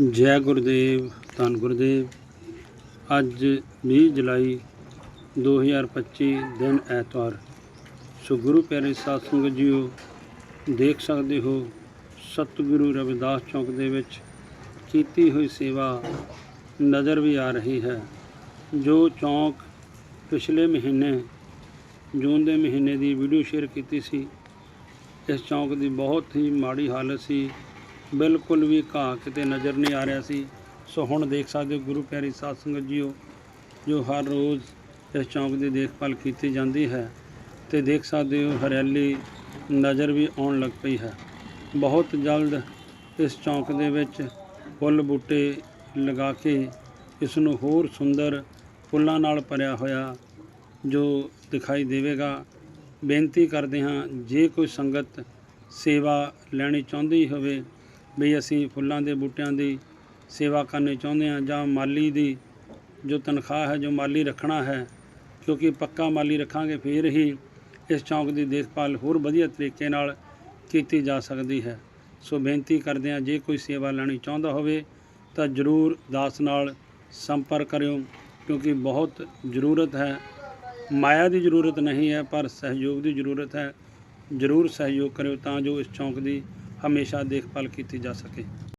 ਜੈ ਗੁਰਦੇਵ, ਧੰਨ ਗੁਰਦੇਵ। ਅੱਜ 20 ਜੁਲਾਈ 2025 ਦਿਨ ਐਤਵਾਰ। ਸੋ ਗੁਰੂ ਪਿਆਰੇ ਸਾਧ ਸੰਗਤ ਜੀਓ, ਦੇਖ ਸਕਦੇ ਹੋ, ਸਤਿਗੁਰੂ ਰਵਿਦਾਸ ਚੌਕ ਦੇ ਵਿੱਚ ਕੀਤੀ ਹੋਈ ਸੇਵਾ ਨਜ਼ਰ ਵੀ ਆ ਰਹੀ ਹੈ। ਜੋ ਚੌਂਕ ਪਿਛਲੇ ਮਹੀਨੇ, ਜੂਨ ਦੇ ਮਹੀਨੇ ਦੀ ਵੀਡੀਓ ਸ਼ੇਅਰ ਕੀਤੀ ਸੀ, ਇਸ ਚੌਂਕ ਦੀ ਬਹੁਤ ਹੀ ਮਾੜੀ ਹਾਲਤ ਸੀ। ਬਿਲਕੁਲ ਵੀ ਘਾਹ ਕਿਤੇ ਨਜ਼ਰ ਨਹੀਂ ਆ ਰਿਹਾ ਸੀ। ਸੋ ਹੁਣ ਦੇਖ ਸਕਦੇ ਹੋ ਗੁਰੂ ਪਿਆਰੀ ਸਾਧ ਸੰਗਤ ਜੀਓ, ਜੋ ਹਰ ਰੋਜ਼ ਇਸ ਚੌਂਕ ਦੀ ਦੇਖਭਾਲ ਕੀਤੀ ਜਾਂਦੀ ਹੈ ਤੇ ਦੇਖ ਸਕਦੇ ਹੋ ਹਰਿਆਲੀ ਨਜ਼ਰ ਵੀ ਆਉਣ ਲੱਗ ਪਈ ਹੈ। ਬਹੁਤ ਜਲਦ ਇਸ ਚੌਂਕ ਦੇ ਵਿੱਚ ਫੁੱਲ ਬੂਟੇ ਲਗਾ ਕੇ ਇਸ ਨੂੰ ਹੋਰ ਸੁੰਦਰ ਫੁੱਲਾਂ ਨਾਲ ਭਰਿਆ ਹੋਇਆ ਜੋ ਦਿਖਾਈ ਦੇਵੇਗਾ। ਬੇਨਤੀ ਕਰਦੇ ਹਾਂ, ਜੇ ਕੋਈ ਸੰਗਤ ਸੇਵਾ ਲੈਣੀ ਚਾਹੁੰਦੀ ਹੋਵੇ ਵੀ ਅਸੀਂ ਫੁੱਲਾਂ ਦੇ ਬੂਟਿਆਂ ਦੀ ਸੇਵਾ ਕਰਨੀ ਚਾਹੁੰਦੇ ਹਾਂ ਜਾਂ ਮਾਲੀ ਦੀ ਜੋ ਤਨਖਾਹ ਹੈ, ਜੋ ਮਾਲੀ ਰੱਖਣਾ ਹੈ, ਕਿਉਂਕਿ ਪੱਕਾ ਮਾਲੀ ਰੱਖਾਂਗੇ, ਫਿਰ ਹੀ ਇਸ ਚੌਂਕ ਦੀ ਦੇਖਭਾਲ ਹੋਰ ਵਧੀਆ ਤਰੀਕੇ ਨਾਲ ਕੀਤੀ ਜਾ ਸਕਦੀ ਹੈ। ਸੋ ਬੇਨਤੀ ਕਰਦੇ ਹਾਂ, ਜੇ ਕੋਈ ਸੇਵਾ ਲੈਣੀ ਚਾਹੁੰਦਾ ਹੋਵੇ ਤਾਂ ਜਰੂਰ ਦਾਸ ਨਾਲ ਸੰਪਰਕ ਕਰਿਓ, ਕਿਉਂਕਿ ਬਹੁਤ ਜ਼ਰੂਰਤ ਹੈ। ਮਾਇਆ ਦੀ ਜ਼ਰੂਰਤ ਨਹੀਂ ਹੈ, ਪਰ ਸਹਿਯੋਗ ਦੀ ਜ਼ਰੂਰਤ ਹੈ। ਜ਼ਰੂਰ ਸਹਿਯੋਗ ਕਰਿਓ ਤਾਂ ਜੋ ਇਸ ਚੌਂਕ ਦੀ ਹਮੇਸ਼ਾ ਦੇਖਭਾਲ ਕੀਤੀ ਜਾ ਸਕੇ।